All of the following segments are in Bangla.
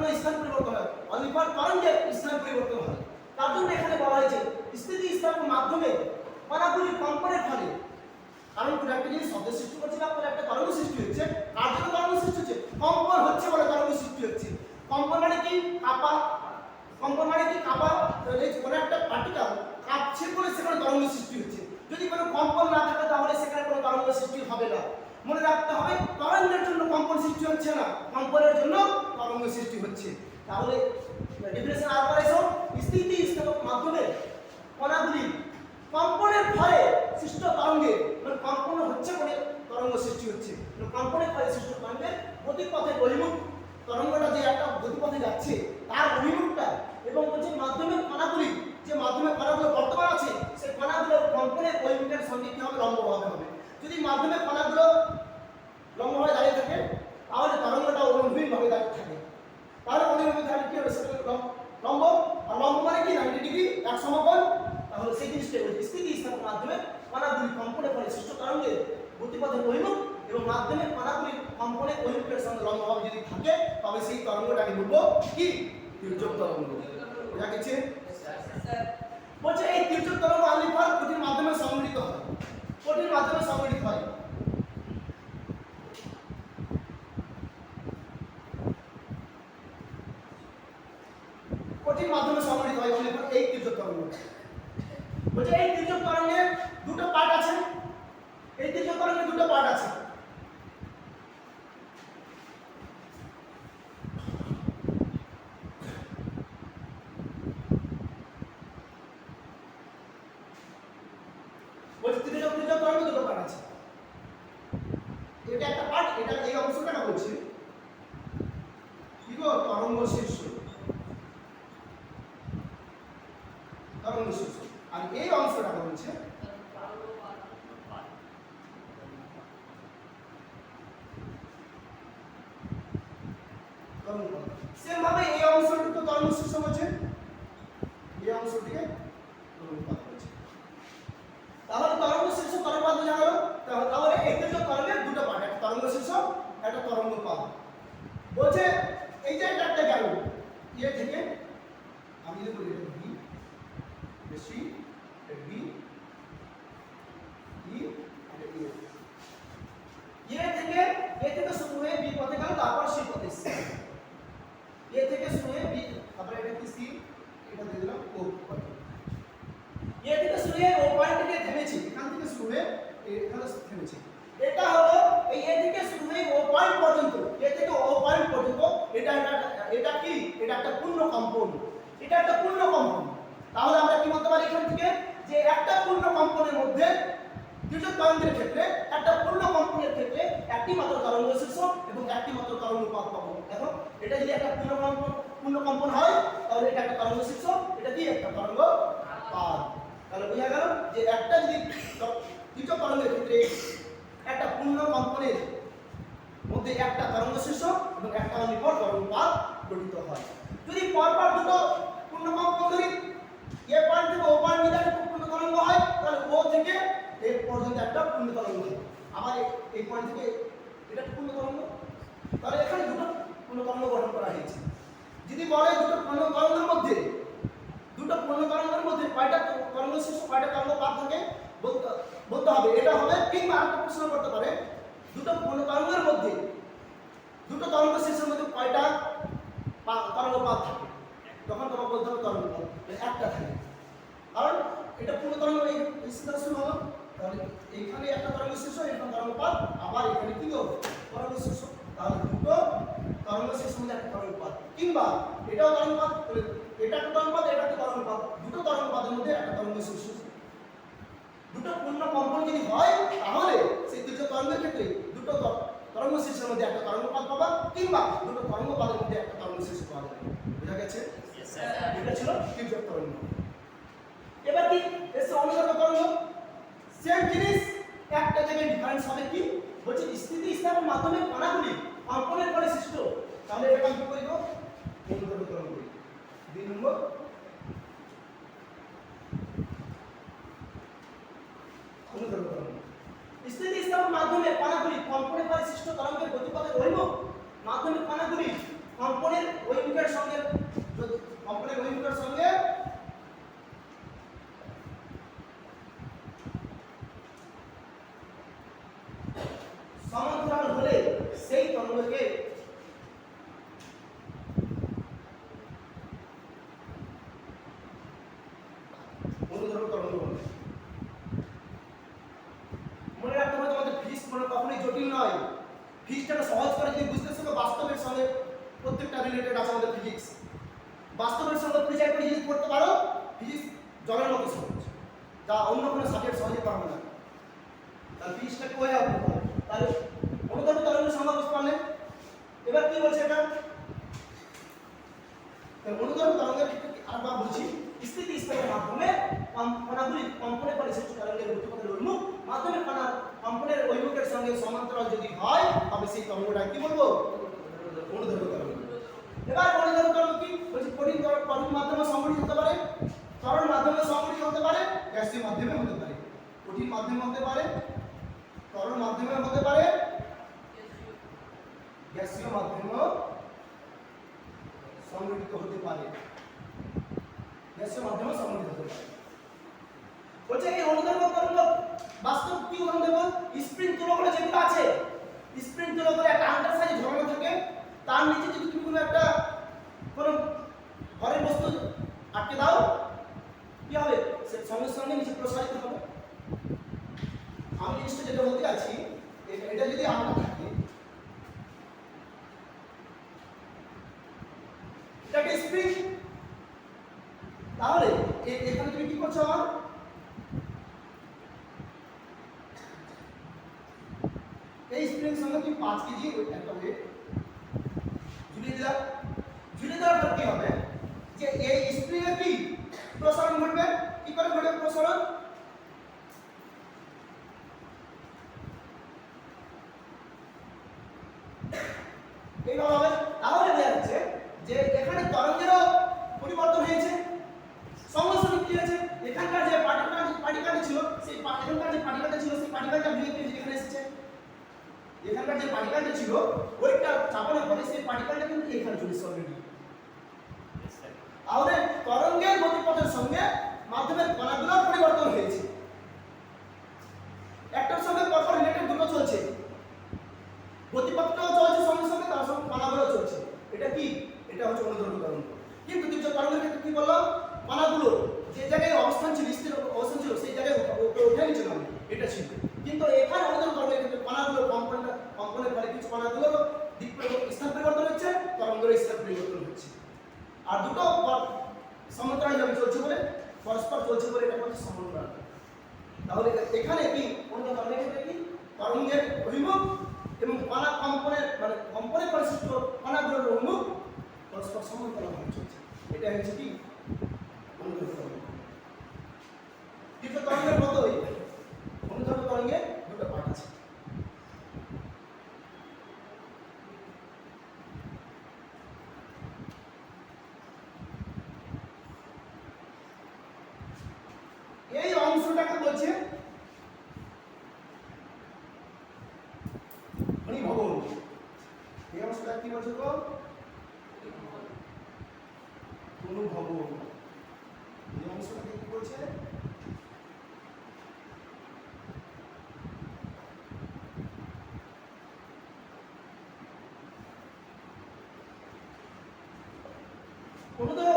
জন্য ইসলাম পরিবর্তন হয়। অলিফার কারণে ইসলাম পরিবর্তন হয়। তার জন্য এখানে বলা হয়েছে, স্থিতি ইসলামের মাধ্যমে কণাগুলি কম্পনের ফলে। কারণ কোনো একটা জিনিস শব্দ সৃষ্টি করছে বা কোনো একটা তরঙ্গ সৃষ্টি হচ্ছে কার জন্য তরঙ্গ সৃষ্টি হচ্ছে। কম্পন হচ্ছে বলে তরঙ্গ সৃষ্টি হচ্ছে। কম্পন মানে কি? কাপা। কম্পন মানে কি? কাপা। কোনো একটা পার্টিকাল কাঁপছে বলে সেখানে তরঙ্গ সৃষ্টি হচ্ছে। যদি কোনো কম্পন না থাকে, তাহলে সেখানে কোনো তরঙ্গ সৃষ্টি হবে না। মনে রাখতে হবে তরঙ্গের তাহলে এর সঙ্গে যদি থাকে, তবে সেই তরঙ্গটাকে বলব কি? তির্যক তরঙ্গ। বোঝা গেছে? বলছে এই তির্যক তরঙ্গ মাধ্যমে সংগঠিত হয়। কোটির মাধ্যমে সংগঠিত হয়। মাধ্যমে সংগঠিত হয় এই তির্যক তরঙ্গ। বলছে এই তির্যক তরঙ্গে দুটো পার্ট আছে। এই তির্যক তরঙ্গে দুটো পার্ট আছে। আর এই অংশটা হচ্ছে সেভাবে এই অংশটুকু তরমুজ সমাজের হচ্ছে কম্পন দেখো, এটা যদি একটা পূর্ণ কম্পন পূর্ণ কম্পন হয়, তাহলে এটা একটা তরঙ্গ শীর্ষ, এটা কি? একটা তরঙ্গ পাত তাহলে বোঝা গেল যে একটা যদি দ্বিতীয় তরঙ্গের ক্ষেত্রে একটা পূর্ণ কম্পনের মধ্যে একটা তরঙ্গ শীর্ষ এবং একটা অনিপর তরঙ্গপাত গঠিত হয়। যদি পরপর দুটো পূর্ণ কম্পন ধরি, এ পয়েন্ট থেকে ও পয়েন্ট মিলালে পূর্ণ তরঙ্গ হয়, তাহলে ও থেকে এ পর্যন্ত একটা পূর্ণ তরঙ্গ হয়। আবার এই পয়েন্ট থেকে এটা পূর্ণ তরঙ্গ? তরঙ্গ গঠন করা হয়েছে। যদি বলে দুটো তরঙ্গের মধ্যে, দুটো তরঙ্গের মধ্যে কয়টা তরঙ্গ শীর্ষ কয়টা পাত থাকে, বলতে হবে, এটা হবে কিংবা আরেকটা প্রশ্ন করতে পারে, দুটো তরঙ্গের মধ্যে, দুটো তরঙ্গ শীর্ষের মধ্যে কয়টা তরঙ্গ থাকে? তখন তোমার বলতে হবে তরঙ্গ পাত একটা থাকে। কারণ এটা এই সিদ্ধান্ত শুরু হলো, তাহলে এইখানে একটা তরঙ্গ তরঙ্গ পাত আবার এখানে কি হবে? তরঙ্গ তাহলে দুটো তরঙ্গ শীর্ষ মধ্যে একটা তরঙ্গ পাত কিংবা এটাও তরঙ্গ পাত এটা একটা তরঙ্গ পাত এটা একটা তরঙ্গ পাত দুটো তরঙ্গ পাতের মধ্যে একটা তরঙ্গ শীর্ষ দুটো পূর্ণ কম্পন যদি হয় তাহলে সেই দুটো তরঙ্গের ক্ষেত্রে দুটো তরঙ্গ মধ্যে একটা তরঙ্গ পাত পাবা কিংবা দুটো তরঙ্গ পাতের মধ্যে একটা তরঙ্গ শীর্ষ পাওয়া যাবে। বুঝা গেছে? এটা ছিল তির্যক তরঙ্গ। এবার কি? এসে অনুসরণ তরঙ্গ। সেম জিনিস একটা জায়গায় ডিফারেন্স হবে কি? বলছে স্থিতি স্থাপন মাধ্যমে কণাগুলি কম্পনের পরে সৃষ্ট তাহলে এটা আমি কি করে দেবো তরঙ্গ দুই নম্বর অনুসরণ তরঙ্গ স্থিতি স্থাপন মাধ্যমে কণাগুলি কম্পনের পরে সৃষ্ট তরঙ্গের গতিপথের অভিমুখ মাধ্যমিক কণাগুলি কম্পনের অভিমুখের সঙ্গে যদি কম্পনের অভিমুখের সঙ্গে সমান্তরাল হলে সেই তরঙ্গকে অনুধর্ম তরঙ্গ বলে মনে রাখতে হবে তোমাদের ফিজিক্স মানে কখনোই জটিল নয় ফিজিক্সটাকে সহজ করে যদি বুঝতে শেখো বাস্তবের সঙ্গে প্রত্যেকটা রিলেটেড আছে আমাদের ফিজিক্স বাস্তবের সঙ্গে পরিচয় করে যদি পড়তে পারো ফিজিক্স জলের মতো সহজ। যা অন্য কোনো সাবজেক্ট সহজে পারবে না। তাহলে ফিজিক্সটা কোয়ে হবে তাহলে অনুধর্ম তরঙ্গের সংজ্ঞা বুঝতে পারলে? এবার কি বলছে এটা? তাহলে তরঙ্গের ক্ষেত্রে আরেকবার বলছি, স্থিতি স্তরের মাধ্যমে কণাগুলি কম্পনে পরে সৃষ্ট তরঙ্গের গতিপথের উন্মুখ মাধ্যমে কণা কম্পনের ঐমুখের সঙ্গে সমান্তরাল যদি হয় সেই তরঙ্গটা কি বলব? এবার কি? বলছি মাধ্যমে সংগঠিত হতে পারে তরল মাধ্যমে সংগঠিত হতে পারে মাধ্যমে হতে পারে। কঠিন মাধ্যমে হতে পারে তরল মাধ্যমে হতে পারে গ্যাসীয় মাধ্যমেও সংগঠিত হতে পারে। গ্যাসীয় মাধ্যমে সংগঠিত হতে পারে। বলছে, এই অনুধর্ম তরঙ্গ বাস্তব কি দেবো স্প্রিং তুলগুলো যেগুলো আছে স্প্রিং তুলগুলো একটা আন্ডার সাইজ ঝোলানো থাকে তার নিচে যদি তুমি কোনো একটা কোনো ঘরের বস্তু আটকে দাও কি হবে সে সঙ্গে সঙ্গে নিচে প্রসারিত হবে আমি জিনিসটা যেটা বলতে যাচ্ছি এ- এটা যদি আন্ডার থাকে এটাকে স্প্রিং তাহলে এ- এখানে তুমি কি করছ আমার এই স্প্রিং সঙ্গে তুমি পাঁচ কেজি একটা ওয়েট ঝুলিয়ে দিলাম ঝুলিয়ে দেওয়ার পর কি হবে? যে এই স্প্রিং কি প্রসারণ ঘটবে? কি করে ঘটবে প্রসারণ এইভাবে হবে তাহলে বোঝা যাচ্ছে যে এখানে তরঙ্গেরও পরিবর্তন হয়েছে সঙ্গে সঙ্গে কি হয়েছে এখানকার যে পার্টিকেল পার্টিকেলটা ছিল সেই পা- এখানকার যে পার্টিকেলটা ছিল সেই পার্টিকেলটা ভেঙে ভেঙে এখানে এসেছে এখানকার যে পার্টিকেলটা ছিল ওইটা চাপানোর পরে সেই পার্টিকেলটা কিন্তু এখানে চলে এসেছে অলরেডি তাহলে তরঙ্গের গতিপথের সঙ্গে মাধ্যমের কণাগুলোর পরিবর্তন হয়েছে একটার সঙ্গে পরপর রিলেটেড দুটো চলছে গতিপথটাও চলছে সঙ্গে সঙ্গে তার সঙ্গে কণাগুলো চলছে এটা কি এটা হচ্ছে অনুধর্ম তরঙ্গ কিন্তু তির্য তরঙ্গের ক্ষেত্রে কি বললাম কণাগুলো যে জায়গায় অবস্থান ছিল স্থির অবস্থান ছিল সেই জায়গায় উঠে- উপরে উঠে নিচে নামে এটা ছিল কিন্তু এখানে অনুধর্ম তরঙ্গের ক্ষেত্রে কণাগুলো কম্পন কম্পনের ফলে কিছু কণাগুলো দিক পরিবর্তন স্থান পরিবর্তন হচ্ছে তরঙ্গের স্থান পরিবর্তন হচ্ছে আর দুটো সমান্তরালভাবে চলছে বলে, পরস্পর চলছে বলে এটা হচ্ছে সমান্তরাল তাহলে এখানে কি অন্য কারণে কি? তরঙ্গের অভিমুখ এবং কণা কম্পনের মানে কম্পনের পরিশিষ্ট কণাগুলোর অভিমুখ পরস্পর সমান্তরালভাবে চলছে। এটা হচ্ছে কি তরঙ্গের মতোই হচ্ছে? হরিভবন এই অবস্থা কি? বলছো তো অনুভবন এই অংশটাকে কি বলছে? কোনো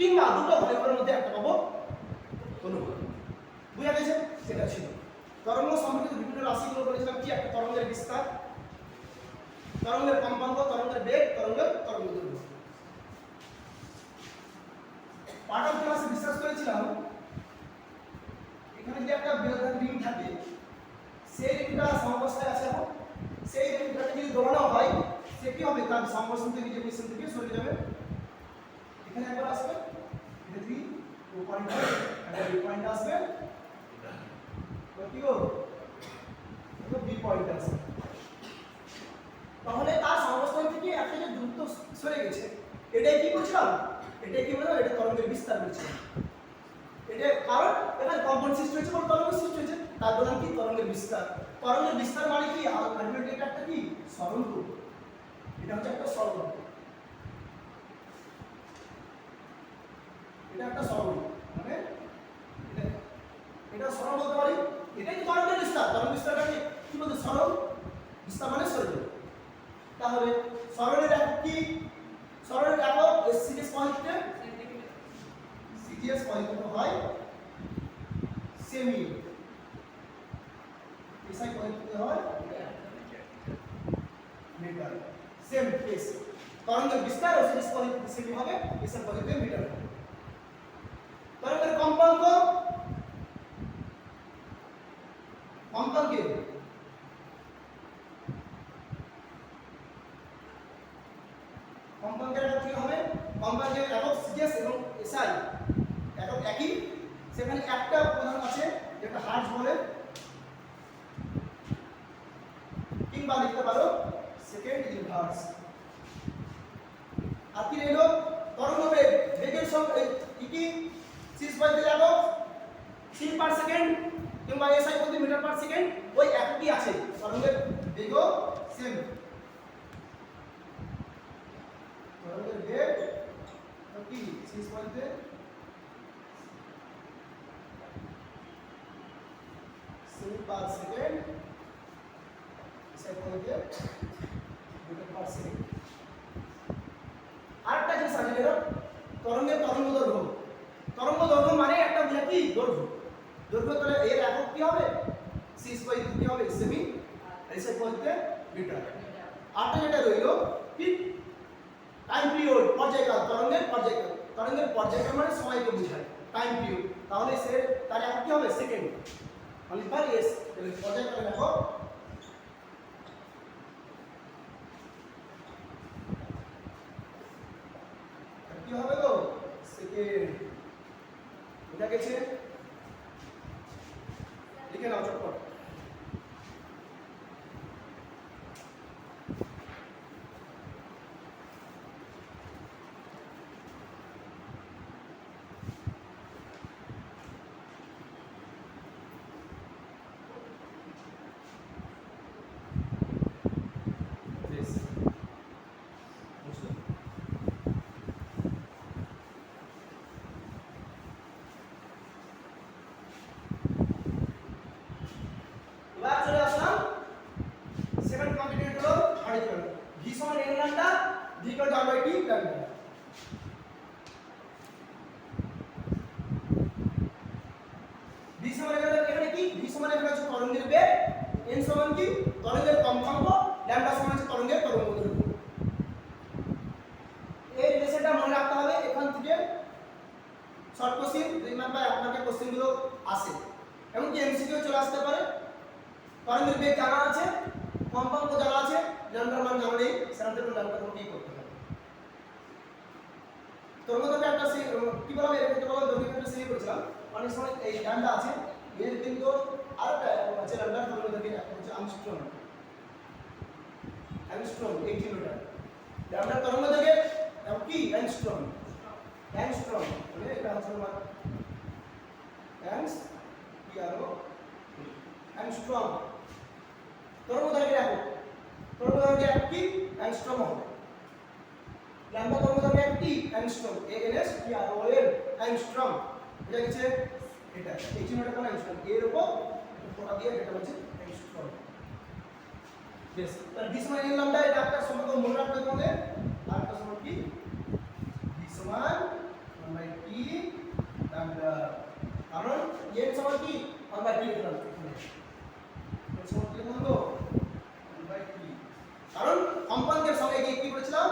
কিংবা দুটো ঘনীভবনের মধ্যে একটা পাবো। তনুভবন বুঝা গেছে? সেটা ছিল। তরঙ্গ সম্পর্কিত বিভিন্ন রাশিগুলো বলেছিলাম, কি একটা তরঙ্গের বিস্তার? তরঙ্গের কম্পাঙ্ক, তরঙ্গের বেগ, তরঙ্গের তরঙ্গ দৈর্ঘ্য। পার্ট ক্লাসে বিশ্বাস করেছিলাম। এখানে যে একটা রিং থাকে, সেই রিংটা সমবস্থায় আছে এখন। সেই রিংটাকে যদি দোলানো হয়, সে কি হবে? তার সমবস্থান থেকে, যে পজিশন থেকে সরে যাবে। এখানে একবার আসবে এটা থ্রি টু পয়েন্ট একটা বি পয়েন্ট আসবে। কি বি পয়েন্ট আসবে। তাহলে তার সমবস্থান থেকে একটা যে দূরত্ব সরে গেছে। এটাই কি বলছিলাম এটাই কি বললাম এটা তরঙ্গের বিস্তার বলছিলাম এটা কারণ এখানে কম্পাউন্ড সৃষ্টি হয়েছে বলে তরঙ্গ সৃষ্টি হয়েছে। তার বললাম কি, তরঙ্গের বিস্তার। তরঙ্গের বিস্তার মানে কি? আলটিমেটলি এটা একটা কি? সরল রূপ এটা হচ্ছে একটা সরল এটা একটা সরল মানে এটা সরল বলতে পারি? এটাই তো তরঙ্গের বিস্তার। তরঙ্গ বিস্তারটা কি? বলতে সরল বিস্তার মানে সরল তাহলে সরলের একক কি? সরলের একক সিরিয়াস পয়েন্টে। সিরিয়াস পয়েন্ট হয় সেমি। এসআই পয়েন্ট হয়? মিটার। Same case. তরঙ্গের বিস্তার ও সিরিয়াস পয়েন্ট সেমি হবে, এসআই পয়েন্টে মিটার তরঙ্গের কম্পাঙ্ক। কম্পাঙ্কের কম্পাঙ্কের একক কি হবে কম্পাঙ্কের একক সিরিয়াস এবং এসআই একক একই সেখানে একটা উপাদান আছে যেটা হার্জ বলে কিংবা লিখতে পারো সেকেন্ড ইনভার্স আর কি রইল তরঙ্গ বেগ বেগের সঙ্গে কি কি সিক্স পয়েন্ট একক সি পার সেকেন্ড কিংবা এসআই প্রতি মিটার পার সেকেন্ড ওই একই আছে তরঙ্গের বেগও সেম তরঙ্গের বেগ কি সিক্স পয়েন্টে semi per second metre per second আরেকটা জিনিস আছে যেটা তরঙ্গের তরঙ্গ দৈর্ঘ্য। তরঙ্গ দৈর্ঘ্য মানে একটা কি দৈর্ঘ্য। দৈর্ঘ্য তাহলে এর একক কি হবে? সি স্কয়ার কি হবে? সেমি এসে বলতে মিটার আটটা যেটা রইল কি টাইম পিরিয়ড পর্যায়কাল, তরঙ্গের পর্যায়কাল। তরঙ্গের পর্যায়কাল মানে সময়কে বোঝায় টাইম পিরিয়ড তাহলে সে তার একক কি হবে? সেকেন্ড মানে পার এস তাহলে পর্যায়কাল একক কি হবে গো সেকেন্ড বুঝা গেছে লিখে নাও চটপট বেশ বুঝলাম এবার চলে আসলাম সেকেন্ড কম্পিটিটিভ হলো হাইড্রোজেন ভি সমান N lambda V equal to R by T lambda V সমান এখানে এখানে কি ভি সমান এখানে হচ্ছে তরঙ্গের বেগ এন সমান কি তরঙ্গের কম্পাঙ্ক ল্যাম্ডা সমান হচ্ছে তরঙ্গের তরঙ্গ দৈর্ঘ্য এই রিলেশনটা মনে রাখতে হবে এখান থেকে শর্ট কোশ্চেন দুই নাম্বার আপনাকে কোশ্চেনগুলো আসে এমনকি এমসিকিউ চলে আসতে পারে তরঙ্গের বেগ জানা আছে কম্পাঙ্ক জানা আছে ল্যাম্ডার মান জানা নেই সেখান থেকে ল্যাম্ডা কি করতে হবে তরঙ্গ দৈর্ঘ্য একটা সি কি বলা হয় এটা বলা দৈর্ঘ্য একটা সি করেছিলাম অনেক সময় এই ল্যাম্ডা আছে এর কিন্তু আরেকটা আছে ল্যাম্ডা তরঙ্গ দৈর্ঘ্য আমস্ট্রং অ্যাংস্ট্রম 18 মিটার ল্যাম্ডা তরঙ্গ দৈর্ঘ্য কি অ্যাংস্ট্রম অ্যাংস্ট্রম মানে এটা হচ্ছে আমার অ্যাংস কি আরও অ্যাংস্ট্রম তরঙ্গ দৈর্ঘ্য দেখো। তরঙ্গ দৈর্ঘ্য এক কি অ্যাংস্ট্রম হবে ল্যাম্ডা তরঙ্গ দৈর্ঘ্য এক কি angstrom A N S T R O L angstrom এটা হচ্ছে এটা। 18 মিটার কোন অ্যাংস্ট্রম এর উপর দিয়ে এটা হচ্ছে অ্যাংস্ট্রম বেশ তাহলে ডি সমান এন ল্যাম্ডা এটা একটা সম্পর্ক মনে রাখতে হবে আর একটা সমান কি? ডি সমান 1 বাই টি ল্যাম্ডা কারণ এন সমান কি? 1 বাই টি লিখলাম সমান কি লিখলাম তো 1 বাই টি কারণ কম্পাঙ্কের সঙ্গে গিয়ে কি করেছিলাম?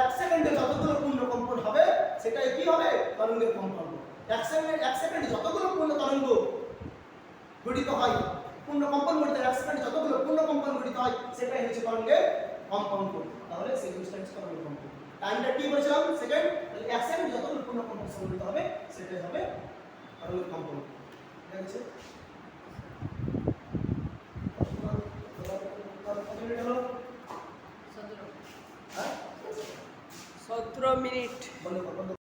এক সেকেন্ডে যতগুলো পূর্ণ কম্পন হবে, সেটাই কি হবে? তরঙ্গের কম্পাঙ্ক এক সেকেন্ডে এক সেকেন্ডে যতগুলো পূর্ণ তরঙ্গ গঠিত হয় পূর্ণ কম্পন গঠিত এক যতগুলো পূর্ণ কম্পন গঠিত হয় সেটাই হচ্ছে তরঙ্গের কম্পাঙ্ক তাহলে সেই জিনিসটা হচ্ছে তরঙ্গের কম্পন। টাইমটা কি বলেছিলাম? সেকেন্ড তাহলে এক সেকেন্ডে যতগুলো পূর্ণ কম্পন সংগঠিত হবে সেটাই হবে তরঙ্গের কম্পন। ঠিক আছে সতেরো। হ্যাঁ? সতেরো মিনিট। বলো কত